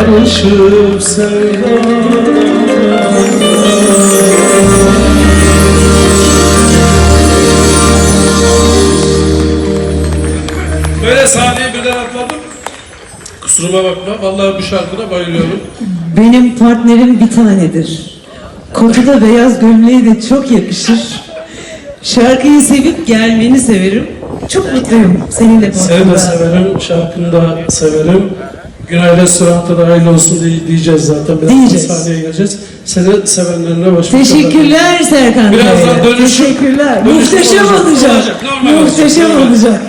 aşık sevdana Böyle sahneyi birden atladım. Kusuruma bakma. Vallahi bu şarkıda bayılıyorum. Benim partnerim bir tanedir. Kotu da beyaz gömleği de çok yakışır. Şarkıyı sevip gelmeni severim. Çok mutluyum seninle Seni de severim, şarkını da severim. Günay Restorant'ta da hayırlı olsun diye diyeceğiz zaten. Biraz Diyeceğiz. sahneye geleceğiz. Seni sevenlerine başka Teşekkürler Serkan Birazdan Kaya. dönüşüm- Teşekkürler. dönüşüm Muhteşem olacak. olacak. Normal olacak, Muhteşem olacak.